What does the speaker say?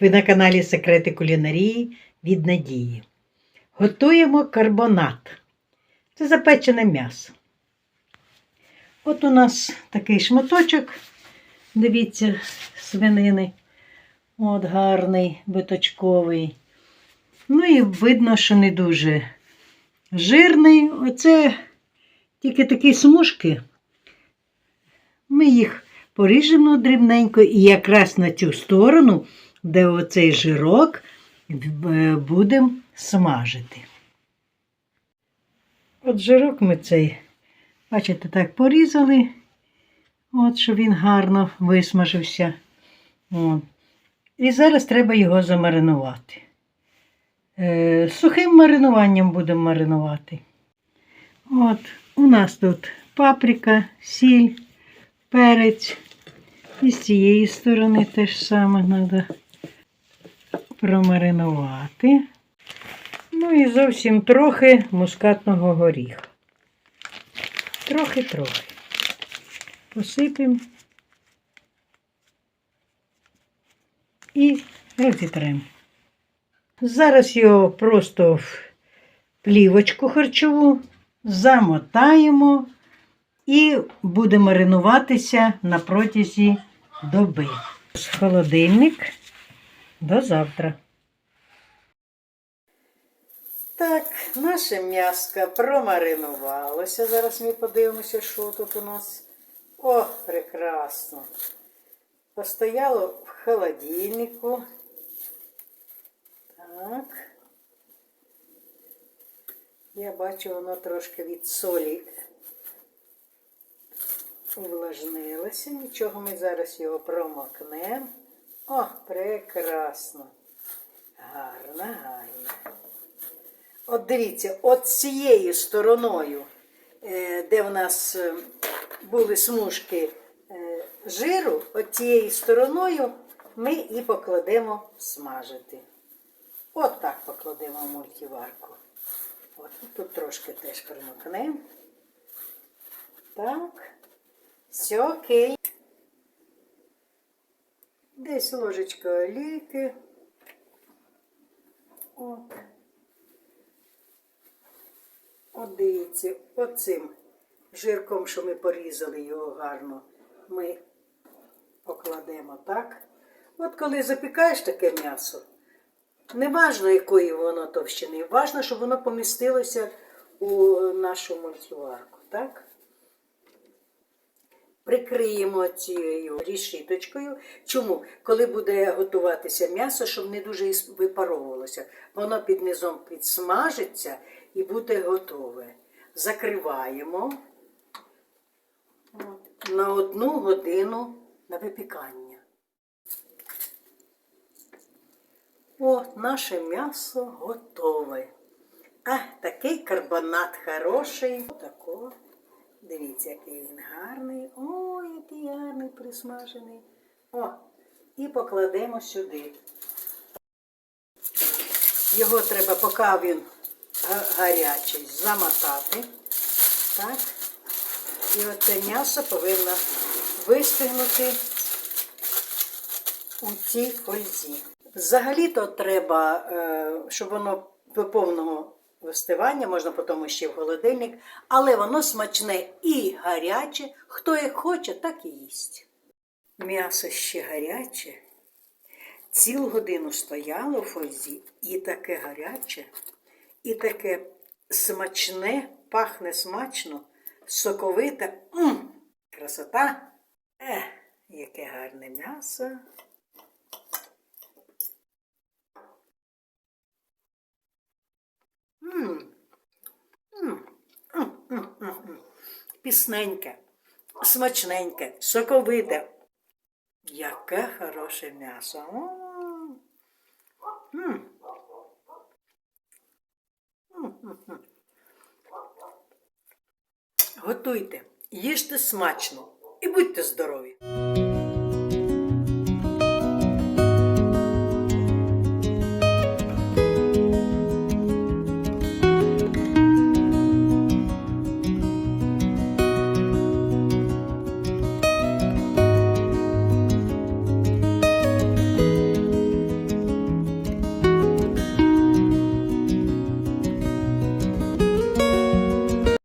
Ви на каналі Секрети кулінарії від Надії. Готуємо карбонат. Це запечене м'ясо. От у нас такий шматочок, дивіться, свинини. От гарний, биточковий. Ну і видно, що не дуже жирний. Оце тільки такі смужки. Ми їх поріжемо дрібненько і якраз на цю сторону, де оцей жирок, е, будемо смажити. От жирок ми цей, бачите, так порізали, от, щоб він гарно висмажився. От. І зараз треба його замаринувати. Е, сухим маринуванням будемо маринувати. От, у нас тут паприка, сіль, перець. І з цієї сторони теж саме треба промаринувати. Ну і зовсім трохи мускатного горіха. Трохи-трохи. Посипемо і розітремо. Зараз його просто в плівочку харчову замотаємо і буде маринуватися на протязі доби. Холодильник до завтра. Так, наше м'яско промаринувалося. Зараз ми подивимося, що тут у нас. О, прекрасно. Постояло в холодильнику. Так. Я бачу, воно трошки від солі увлажнилося. Нічого, ми зараз його промокнемо. О, прекрасно. Гарно, гарно. От дивіться, от цією стороною, е, де в нас е, були смужки е, жиру, от цією стороною ми і покладемо смажити. От так покладемо в мультиварку. От тут трошки теж примокнемо. Так. Все окей. Десь ложечка олійки. От. От дивіться, оцим жирком, що ми порізали його гарно, ми покладемо так. От коли запікаєш таке м'ясо, не важно, якої воно товщини, важно, щоб воно помістилося у нашу мультиварку, так? Прикриємо цією рішиточкою. Чому? Коли буде готуватися м'ясо, щоб не дуже випаровувалося. Воно під низом підсмажиться і буде готове. Закриваємо на одну годину на випікання. О, наше м'ясо готове. А, такий карбонат хороший. Отако. Дивіться, який він гарний. О, який гарний присмажений. О, і покладемо сюди. Його треба, поки він гарячий, замотати. Так. І оце м'ясо повинно вистигнути у цій фользі. Взагалі-то треба, е, щоб воно до повного вистивання, можна потім ще в холодильник, але воно смачне і гаряче. Хто як хоче, так і їсть. М'ясо ще гаряче. Цілу годину стояло в фользі, і таке гаряче, і таке смачне, пахне смачно, соковите. М, красота. Ех, яке гарне м'ясо. М. М. М, м, м, м. Пісненьке, смачненьке, соковите. Яке хороше м'ясо. Готуйте, їжте смачно і будьте здорові!